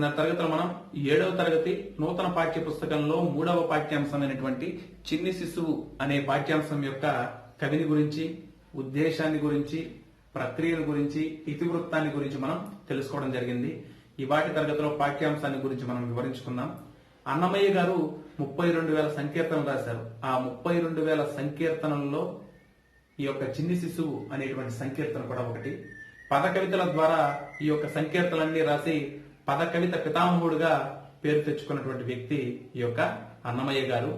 కింద తరగతిలో మనం ఏడవ తరగతి నూతన పాఠ్య పుస్తకంలో మూడవ పాఠ్యాంశమైనటువంటి చిన్ని శిశువు అనే పాఠ్యాంశం యొక్క కవిని గురించి ఉద్దేశాన్ని గురించి ప్రక్రియను గురించి ఇతివృత్తాన్ని గురించి మనం తెలుసుకోవడం జరిగింది. ఇవాటి తరగతిలో పాఠ్యాంశాన్ని గురించి మనం వివరించుకుందాం. అన్నమయ్య గారు ముప్పై రెండు వేల సంకీర్తనలు రాశారు. ఆ ముప్పై రెండు వేల సంకీర్తనల్లో ఈ యొక్క చిన్ని శిశువు అనేటువంటి సంకీర్తన కూడా ఒకటి. పద కవితల ద్వారా ఈ యొక్క సంకీర్తనలన్నీ రాసి పద కవిత పితామహుడుగా పేరు తెచ్చుకున్నటువంటి వ్యక్తి ఈ యొక్క అన్నమయ్య గారు.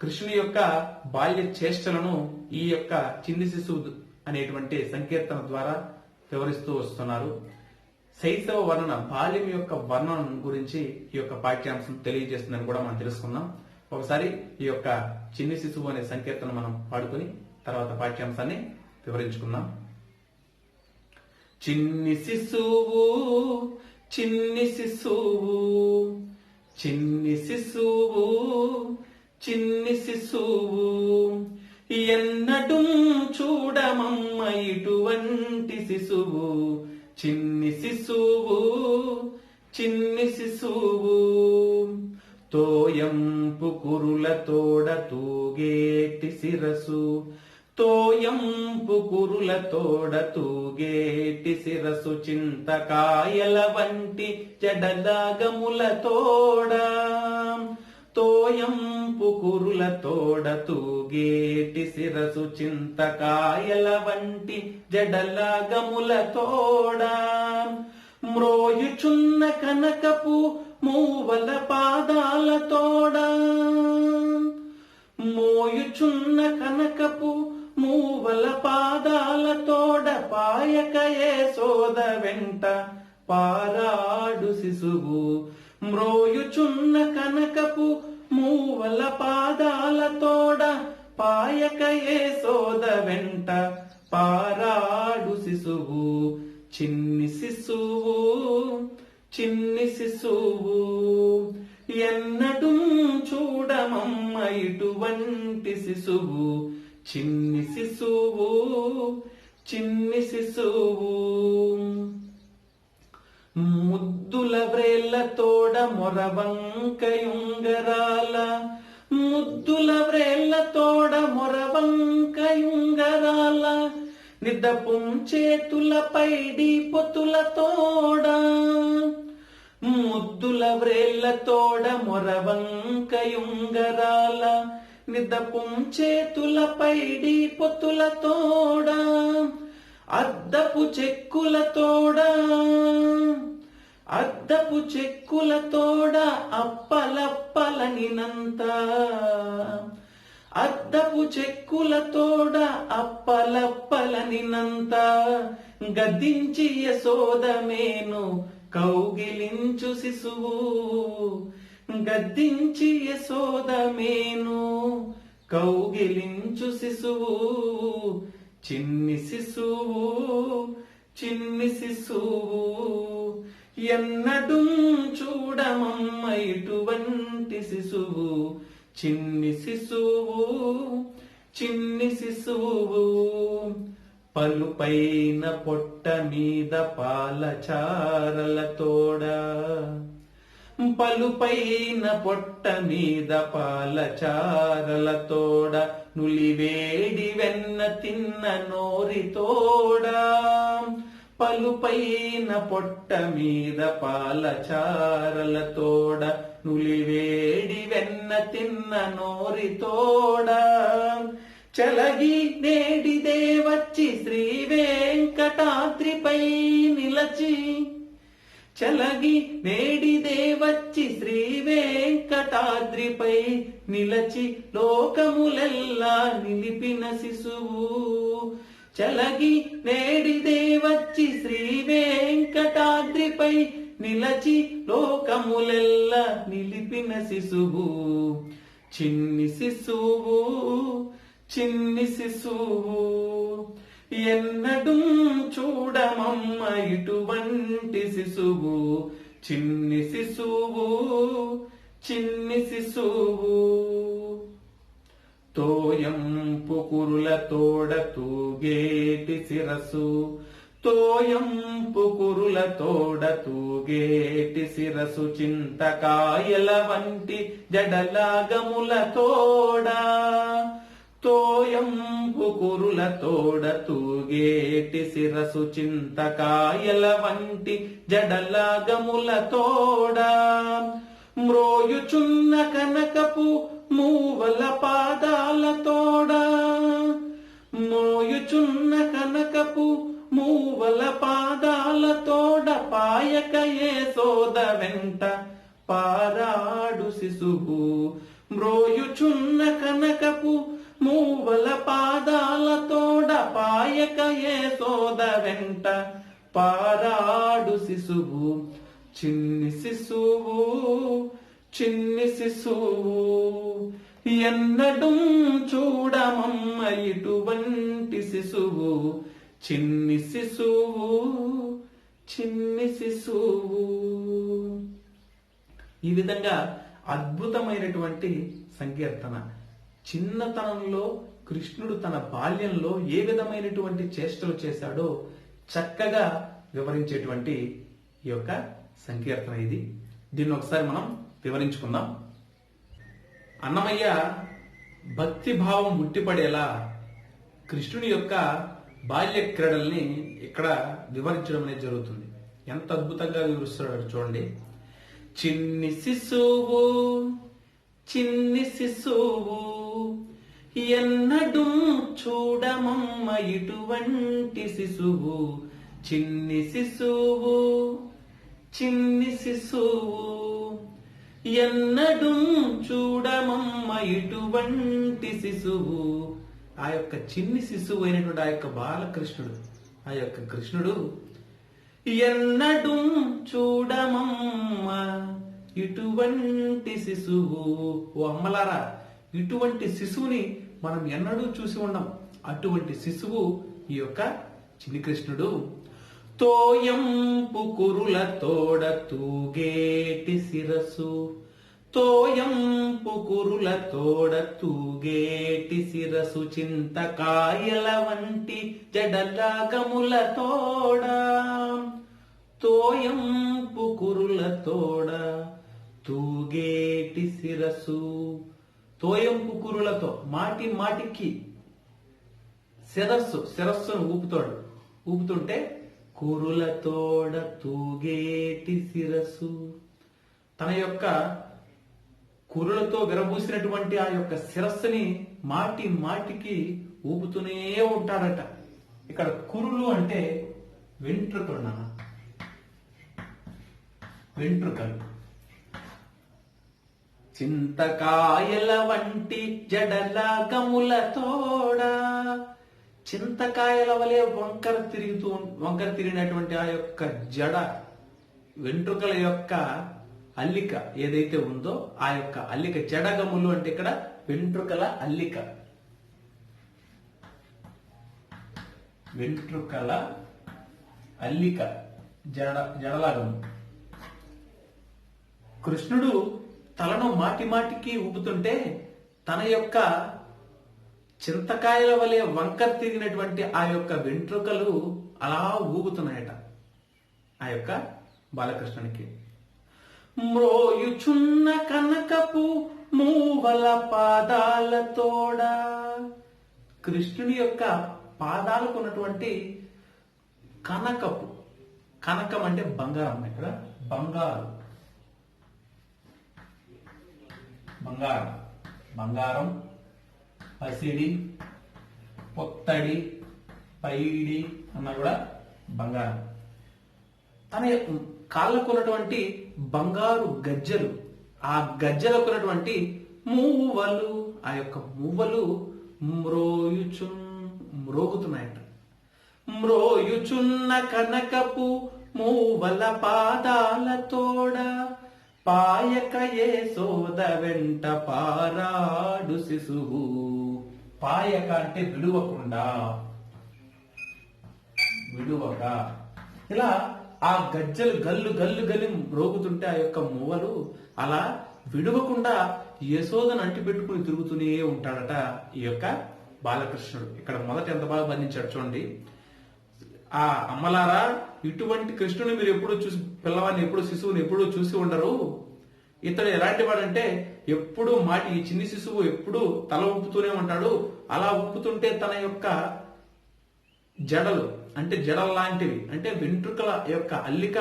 కృష్ణుని యొక్క బాల్య చేష్టలను ఈ యొక్క చిన్ని శిశువు అనేటువంటి సంకీర్తన ద్వారా వివరిస్తూ వస్తున్నారు. శైశవ వర్ణన బాల్యం యొక్క వర్ణన గురించి ఈ యొక్క పాఠ్యాంశం తెలియజేస్తుందని కూడా మనం తెలుసుకుందాం. ఒకసారి ఈ యొక్క చిన్ని శిశువు అనే సంకీర్తన మనం పాడుకొని తర్వాత పాఠ్యాంశాన్ని వివరించుకుందాం. చిన్ని శిశువు చిన్ని శిశువు చిన్ని శిశువు చిన్ని శిశువు. ఎన్నటూ చూడమమ్మ ఇటువంటి శిశువు చిన్ని శిశువు చిన్ని శిశువు. తోయంపు కురుల తోడ తూగేటి శిరసు తోయంపు కురుల తోడ తూగేటి శిరసు చింతకాయల వంటి జడలాగముల తోడ. తోయంపు కురుల తోడ తూగేటి శిరసు చింతకాయల వంటి జడలాగముల తోడ. మ్రోయుచున్న కనకపు మూవల పాదాల తోడ. మోయుచున్న కనకపు వల పాదాల తోడ పాయకయే సోద వెంట పారాడు శిశువు. మ్రోయుచున్న కనకపు మూవల పాదాల తోడ పాయకయే సోద వెంట పారాడు శిశువు. చిన్ని శిశువు చిన్ని శిశువు ఎన్నటూ చూడమమ్మ ఇటువంటి శిశువు. చిన్ని శిశువు చిన్ని శిశువు. ముద్దుల వ్రేళ్ళ తోడ మొరవంకయుంగరాల ముద్దుల వ్రేళ్ళ తోడ మొరవంకయుంగరాల నిద్దపుం చేతుల పైడి పొతుల తోడ. ముద్దుల వ్రేళ్ళ తోడ మొరవంకయుంగరాల నిదపుం చేతుల పైడి పొతుల తోడ. అద్దపు చెక్కుల తోడ. అద్దపు చెక్కుల తోడ అప్పలప్పలనినంత. అద్దపు చెక్కుల తోడ అప్పలప్పలనినంత. గదించి యశోదమేను కౌగిలించు శిశువు. గద్దించి యశోదమేను కౌగిలించు శిశువు చిన్ని శిశువు చిన్ని శిశువు. ఎన్నడూ చూడమమ్మ ఇటువంటి శిశువు చిన్ని శిశువు చిన్ని శిశువు. పలుపైన పొట్ట మీద పాలచారల తోడా పలుపైన పొట్ట మీద పాలచారల తోడ నులివేడి వెన్న తిన్న నోరి తోడ. పలుపైన పొట్ట మీద పాలచారల తోడ నులివేడి వెన్న తిన్న నోరి తోడ. చలగి నేడిదే వచ్చి శ్రీ వెంకటాద్రిపై నిలచి చలగి నేడిదే వచ్చి శ్రీ వెంకటాద్రిపై నిలచి లోకములెల్లా నిలిపిన శిశువు. చలగి నేడిదే వచ్చి శ్రీ వెంకటాద్రిపై నిలచి లోకములెల్లా నిలిపిన శిశువు. చిన్ని శిశువు చిన్ని శిశువు. ఎన్నడూ చూడమమ్మ ఇటువంటి శిశువు. చిన్ని శిశువు చిన్ని శిశువు. తోయంపు కురుల తోడ తూగేటి శిరసు తోయంపు కురుల తోడ తూగేటి శిరసు చింతకాయల వంటి జడలాగముల తోడా. తోయంపు తోడ తూగేటి శిరసు చింతకాయల వంటి జడలాగముల తోడ. మ్రోయుచున్న కనకపు మూవల పాదాల తోడ. మోయుచున్న కనకపు మూవల పాదాల తోడ పాయక సోద వెంట పారాడు శిశువు. మ్రోయుచున్న కనకపు మూవల పాదాల తోడ పాయక సోద వెంట పారాడు శిశువు చిన్ని శిశువు చిన్ని శిశువు. ఎన్నడూ చూడమమ్మ ఇటువంటి శిశువు చిన్ని శిశువు చిన్ని శిశువు. ఈ విధంగా అద్భుతమైనటువంటి సంకీర్తన. చిన్నతనంలో కృష్ణుడు తన బాల్యంలో ఏ విధమైనటువంటి చేష్టలు చేశాడో చక్కగా వివరించేటువంటి ఈ యొక్క సంకీర్తన ఇది. దీన్ని ఒకసారి మనం వివరించుకుందాం. అన్నమయ్య భక్తి భావం ముట్టిపడేలా కృష్ణుని యొక్క బాల్య క్రీడల్ని ఇక్కడ వివరించడం అనేది జరుగుతుంది. ఎంత అద్భుతంగా వివరిస్తున్నాడు చూడండి. చిన్ని శిశువు చిన్ని శిశువు. ఎన్నడూ చూడమమ్మ ఇటువంటి శిశువు చిన్ని శిశువు చిన్ని శిశువు. ఎన్నడూ చూడమమ్మ ఇటువంటి శిశువు ఆ యొక్క చిన్ని శిశువు అయినటువంటి ఆ యొక్క బాలకృష్ణుడు ఆ యొక్క కృష్ణుడు ఎన్నడూ చూడమమ్మ ఇటువంటి శిశువు. ఓ అమ్మలారా ఇటువంటి శిశువుని మనం ఎన్నడూ చూసి ఉండం. అటువంటి శిశువు ఈ యొక్క చిన్ని కృష్ణుడు. తోయంపు కురుల తోడ తూగేటి శిరసు తోయంపు కురుల తోడ తూగేటి శిరసు చింతకాయల వంటి జడలాగముల తోడ. తోయంపు కురుల తోడ తూగేటి శిరసు తోయంపు కురులతో మాటి మాటికి శిరస్సు శిరస్సును ఊపుతాడు. ఊపుతుంటే కురుల తోడ తూగేటి శిరస్సు. తన యొక్క కురులతో విరబూసినటువంటి ఆ యొక్క శిరస్సుని మాటి మాటికి ఊపుతూనే ఉంటాడట ఇక్కడ కురులు అంటే వెంట్రుకలు నాన్న. వెంట్రుకలు. చింతకాయల వంటి జడల గముల తోడ. చింతకాయల వలె వంకర తిరుగుతూ వంకర తిరిగినటువంటి ఆ యొక్క జడ వెంట్రుకల యొక్క అల్లిక ఏదైతే ఉందో ఆ యొక్క అల్లిక జడగములు అంటే ఇక్కడ వెంట్రుకల అల్లిక. వెంట్రుకల అల్లిక జడ జడలాగము కృష్ణుడు తలను మాటి మాటికి ఊపుతుంటే తన యొక్క చింతకాయల వలె వంకర తిరిగినటువంటి ఆ యొక్క వెంట్రుకలు అలా ఊగుతున్నాయట. ఆ యొక్క బాలకృష్ణునికి. మ్రోయుచున్న కనకపు మూవల పాదాలతోడ కృష్ణుని యొక్క పాదాలకు ఉన్నటువంటి కనకపు. కనకం అంటే బంగారం ఇక్కడ బంగారు. బంగారం. బంగారం పసిడి పొత్తడి పైడి అన్న కూడా బంగారం. తన కాళ్ళకు ఉన్నటువంటి బంగారు గజ్జలు ఆ గజ్జలకు ఉన్నటువంటి మూవలు ఆ యొక్క మూవలు మ్రోయుచు మ్రోగుతున్నాయట. మ్రోయుచున్న కనకపు మూవల పాదాలతోడ పాయక సోద వెంట పారాడు శిశువు. పాయక అంటే విడువకుండా విడువక ఇలా ఆ గజ్జలు గల్లు గల్లు గల్లి రోగుతుంటే ఆ యొక్క మూవలు అలా విడవకుండా యశోదను అంటిపెట్టుకుని తిరుగుతూనే ఉంటాడట ఈ యొక్క బాలకృష్ణుడు. ఇక్కడ మొదట ఎంత బాగా బంధించాడు చూడండి. ఆ అమ్మలారా ఇటువంటి కృష్ణుని మీరు ఎప్పుడూ చూసి పిల్లవాడిని ఎప్పుడు శిశువుని ఎప్పుడూ చూసి ఉండరు. ఇతడు ఎలాంటి వాడంటే ఎప్పుడు మాటి ఈ చిన్ని శిశువు ఎప్పుడు తల ఊపుతూనే ఉంటాడు. అలా ఊపుతుంటే తన యొక్క జడలు అంటే జడల లాంటివి అంటే వెంట్రుకల యొక్క అల్లిక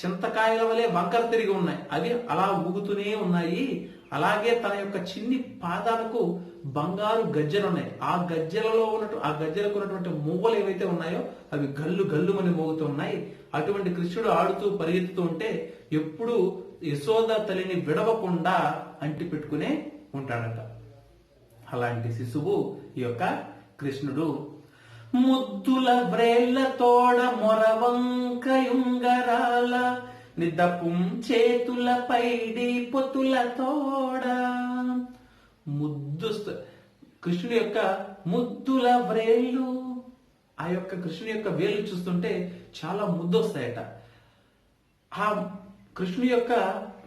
చింతకాయల వలె వంకర తిరిగి ఉన్నాయి. అవి అలా ఊగుతూనే ఉన్నాయి. అలాగే తన యొక్క చిన్ని పాదాలకు బంగారు గజ్జెలు ఉన్నాయి ఆ గజ్జెలలో ఉన్నట్టు ఆ గజ్జలకు ఉన్నటువంటి మూవలు ఏవైతే ఉన్నాయో అవి గల్లు గల్లుమని మోగుతూ ఉన్నాయి. అటువంటి కృష్ణుడు ఆడుతూ పరిగెత్తుతూ ఉంటే ఎప్పుడు యశోద తల్లిని విడవకుండా అంటి పెట్టుకునే ఉంటాడట. అలాంటి శిశువు ఈ యొక్క కృష్ణుడు. ముద్దుల వ్రేళ్ళ తోడ మొరవంక నిద్దపుం చేతుల పైడి పొతుల తోడ. ముద్దు కృష్ణుడి యొక్క ముద్దుల వ్రేళ్ళు. ఆ యొక్క కృష్ణుడి యొక్క వేళ్ళు చూస్తుంటే చాలా ముద్దు వస్తాయట. ఆ కృష్ణుడి యొక్క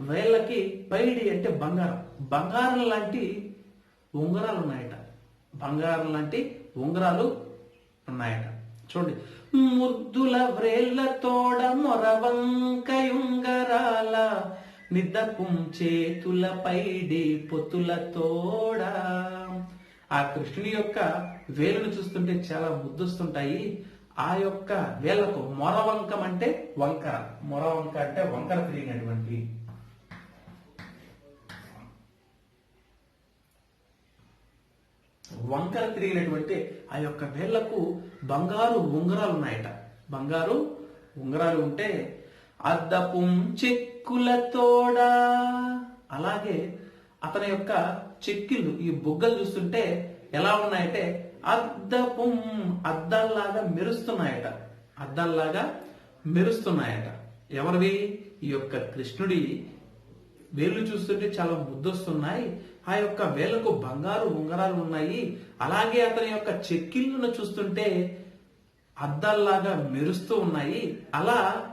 వేళ్ళకి పైడి అంటే బంగారం. బంగారం లాంటి ఉంగరాలు ఉన్నాయట. బంగారం లాంటి ఉంగరాలు ఉన్నాయట. చూడండి. ముద్దుల వ్రేళ్ళ తోడ మొరవంకయుంగరాల నిద్దపుం చేతుల పైడి పొత్తుల తోడ. ఆ కృష్ణుని యొక్క వేలును చూస్తుంటే చాలా ముద్దుస్తుంటాయి. ఆ యొక్క వేలకు మొరవంకం అంటే వంకర. మొరవంక అంటే వంకర తిరిగినటువంటి వంకర తిరిగినటువంటి ఆ యొక్క వేళ్ళకు బంగారు ఉంగరాలు ఉన్నాయట. బంగారు ఉంగరాలు ఉంటే అద్దపుం చెక్కులతోడా అలాగే అతని యొక్క చెక్కిళ్ళు ఈ బుగ్గలు చూస్తుంటే ఎలా ఉన్నాయంటే అద్దపుం అద్దంలాగా మెరుస్తున్నాయట. అద్దంలాగా మెరుస్తున్నాయట. ఎవరివి? ఈ యొక్క కృష్ణుడి వేళ్ళు చూస్తుంటే చాలా ముద్దొస్తున్నాయి. ఆ యొక్క వేలకు బంగారు ఉంగరాలు ఉన్నాయి. అలాగే అతని యొక్క చెక్కిళ్ళను చూస్తుంటే అద్దాల్లాగా మెరుస్తూ ఉన్నాయి. అలా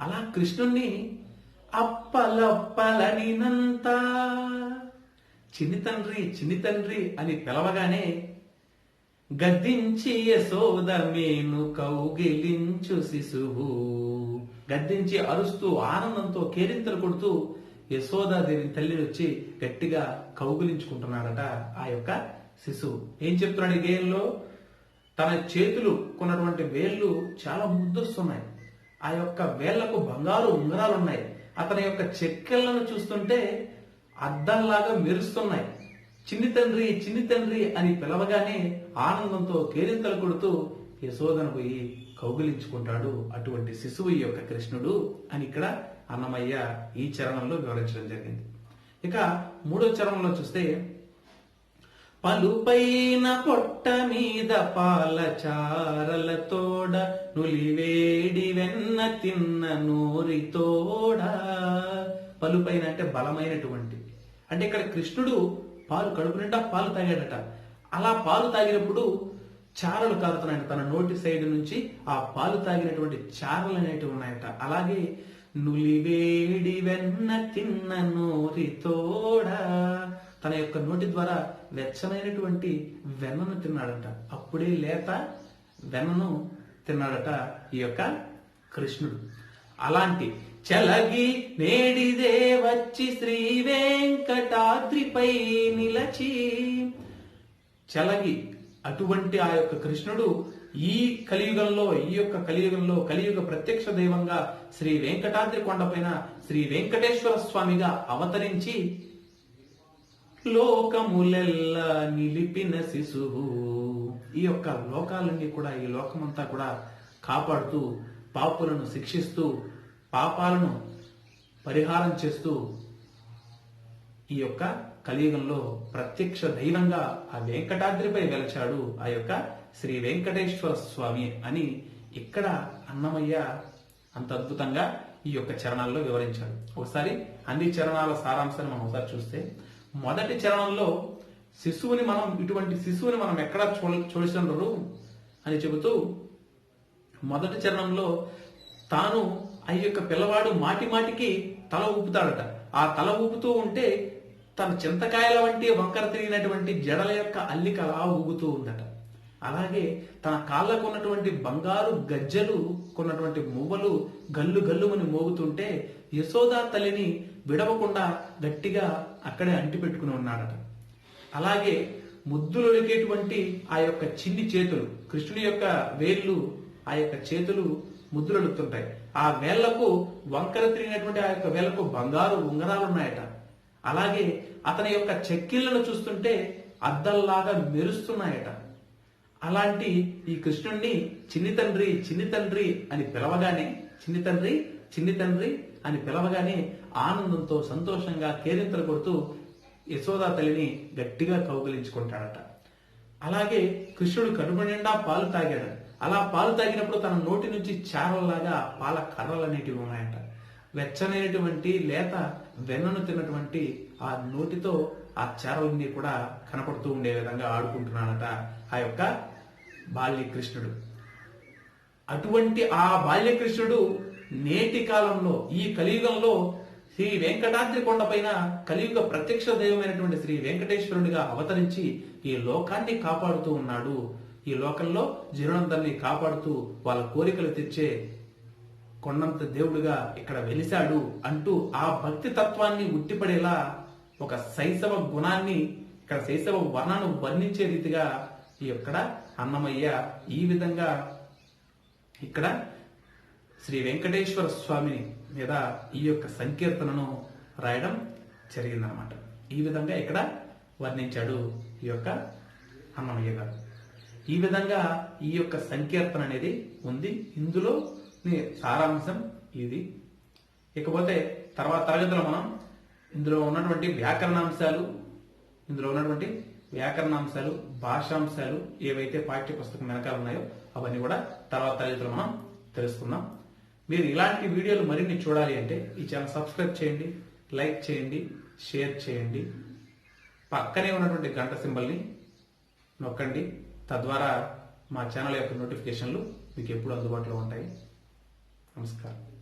అలా కృష్ణుణ్ణి అప్పలప్పలనినంత చిన్ని తండ్రి చిన్ని తండ్రి అని పిలవగానే గద్దించి యశోద మేను కౌగిలించు శిశువు. గద్దించి అరుస్తూ ఆనందంతో కేరింతలు కొడుతూ యశోదాదేవి తల్లి వచ్చి గట్టిగా కౌగులించుకుంటున్నాడట ఆ యొక్క శిశువు. ఏం చెప్తున్నాడు ఈ గేయంలో తన చేతులు కొన్నటువంటి వేళ్ళు చాలా ముద్దొస్తున్నాయి. ఆ యొక్క వేళ్ళకు బంగారు ఉంగరాలు ఉన్నాయి అతని యొక్క చెక్కెళ్ళను చూస్తుంటే అద్దంలాగా మెరుస్తున్నాయి. చిన్ని తండ్రి చిన్ని తండ్రి అని పిలవగానే ఆనందంతో కేరింతలు కొడుతూ యశోదను పోయి కౌగిలించుకుంటాడు అటువంటి శిశువు యొక్క కృష్ణుడు. అని ఇక్కడ అన్నమయ్య ఈ చరణంలో వివరించడం జరిగింది. ఇక మూడో చరణంలో చూస్తే పలుపైన పొట్ట మీద పాల చారలతోడ నులివేడి వెన్న తిన్న నోరితోడ పలుపైన అంటే బలమైనటువంటి. అంటే ఇక్కడ కృష్ణుడు పాలు కడుపు నిండా పాలు తాగాడట. అలా పాలు తాగినప్పుడు చారలు కారుతున్నాయట. తన నోటి సైడ్ నుంచి ఆ పాలు తాగినటువంటి చారలు అనేటివి ఉన్నాయట. అలాగే నులివేడి వెన్న తిన్న నోరితోడ తన యొక్క నోటి ద్వారా వెచ్చనైనటువంటి వెన్నను తిన్నాడట. అప్పుడే లేత వెన్నను తిన్నాడట ఈ యొక్క కృష్ణుడు. అలాంటి చలగి నేడిదే వచ్చి శ్రీ వెంకటాద్రిపై నిలచి చలగి అటువంటి ఆ యొక్క కృష్ణుడు ఈ కలియుగంలో ఈ యొక్క కలియుగంలో కలియుగ ప్రత్యక్ష దైవంగా శ్రీ వెంకటాద్రి కొండపైన శ్రీ వెంకటేశ్వర స్వామిగా అవతరించి లోకములెల్లా నిలిపిన శిశువు. ఈ యొక్క లోకాలన్నీ కూడా ఈ లోకమంతా కూడా కాపాడుతూ పాపులను శిక్షిస్తూ పాపాలను పరిహారం చేస్తూ ఈ యొక్క కలియుగంలో ప్రత్యక్ష దైవంగా ఆ వెంకటాద్రిపై వెలచాడు. ఆ యొక్క శ్రీ వెంకటేశ్వర స్వామి అని ఇక్కడ అన్నమయ్య అంత అద్భుతంగా ఈ యొక్క చరణాల్లో వివరించాడు. ఒకసారి అన్ని చరణాల సారాంశాన్ని మనం ఒకసారి చూస్తే మొదటి చరణంలో శిశువుని మనం ఇటువంటి శిశువుని మనం ఎక్కడ చూ చూసినారు అని చెబుతూ మొదటి చరణంలో తాను ఆ యొక్క పిల్లవాడు మాటి మాటికి తల ఊపుతాడట. ఆ తల ఊపుతూ ఉంటే తన చింతకాయల వంటి వంకర తిరిగినటువంటి జడల యొక్క అల్లిక అలా ఊగుతూ ఉందట. అలాగే తన కాళ్ళకు ఉన్నటువంటి బంగారు గజ్జలు కొన్నటువంటి మువ్వలు గల్లు గల్లుమని మోగుతుంటే యశోదా తల్లిని విడవకుండా గట్టిగా అక్కడే అంటిపెట్టుకుని ఉన్నాడట. అలాగే ముద్దులొలికేటువంటి ఆ యొక్క చిన్ని చేతులు కృష్ణుని యొక్క వేళ్ళు ఆ యొక్క చేతులు ముద్దులొలుతుంటాయి ఆ వేళ్ళకు వంకర తిరిగినటువంటి ఆ యొక్క వేళ్ళకు బంగారు ఉంగరాలు ఉన్నాయట. అలాగే అతని యొక్క చెక్కిళ్ళను చూస్తుంటే అద్దల్లాగా మెరుస్తున్నాయట. అలాంటి ఈ కృష్ణుణ్ణి చిన్ని తండ్రి చిన్ని తండ్రి అని పిలవగానే చిన్ని తండ్రి చిన్ని తండ్రి అని పిలవగానే ఆనందంతో సంతోషంగా కేరింతలు కొడుతూ యశోదా తల్లిని గట్టిగా కౌగిలించుకుంటాడట. అలాగే కృష్ణుడు కడుపు నిండా పాలు తాగాడు. అలా పాలు తాగినప్పుడు తన నోటి నుంచి చారల్లాగా పాల కర్రలు అనేటివి ఉన్నాయట. వెచ్చనైనటువంటి లేత వెన్నను తిన్నటువంటి ఆ నోటితో ఆ చారలన్నీ కూడా కనపడుతూ ఉండే విధంగా ఆడుకుంటున్నాడట ఆ యొక్క బాల్యకృష్ణుడు. అటువంటి ఆ బాల్యకృష్ణుడు నేటి కాలంలో ఈ కలియుగంలో శ్రీ వెంకటాద్రి కొండపైన కలియుగ ప్రత్యక్ష దైవమైనటువంటి శ్రీ వెంకటేశ్వరుడిగా అవతరించి ఈ లోకాన్ని కాపాడుతూ ఉన్నాడు. ఈ లోకంలో జీవనందరినీ కాపాడుతూ వాళ్ళ కోరికలు తెచ్చే కొండంత దేవుడిగా ఇక్కడ వెలిశాడు అంటూ ఆ భక్తి తత్వాన్ని ఉట్టిపడేలా ఒక శైశవ గుణాన్ని ఇక్కడ శైశవ వర్ణను వర్ణించే రీతిగా ఈ యొక్క అన్నమయ్య ఈ విధంగా ఇక్కడ శ్రీ వెంకటేశ్వర స్వామిని మీద ఈ యొక్క సంకీర్తనను రాయడం జరిగిందనమాట ఈ విధంగా ఇక్కడ వర్ణించాడు ఈ యొక్క అన్నమయ్య గారు. ఈ విధంగా ఈ యొక్క సంకీర్తన అనేది ఉంది. ఇందులో సారాంశం ఇది. ఇకపోతే తర్వాత తరగతిలో మనం ఇందులో ఉన్నటువంటి వ్యాకరణాంశాలు ఇందులో ఉన్నటువంటి వ్యాకరణాంశాలు భాషాంశాలు ఏవైతే పాఠ్య పుస్తకం వెనకాల ఉన్నాయో అవన్నీ కూడా తర్వాత తరగతిలో మనం తెలుసుకుందాం. మీరు ఇలాంటి వీడియోలు మరిన్ని చూడాలి అంటే ఈ ఛానల్ సబ్స్క్రైబ్ చేయండి లైక్ చేయండి షేర్ చేయండి. పక్కనే ఉన్నటువంటి గంట సింబల్ని నొక్కండి. తద్వారా మా ఛానల్ యొక్క నోటిఫికేషన్లు మీకు ఎప్పుడు అందుబాటులో ఉంటాయి. నమస్కారం.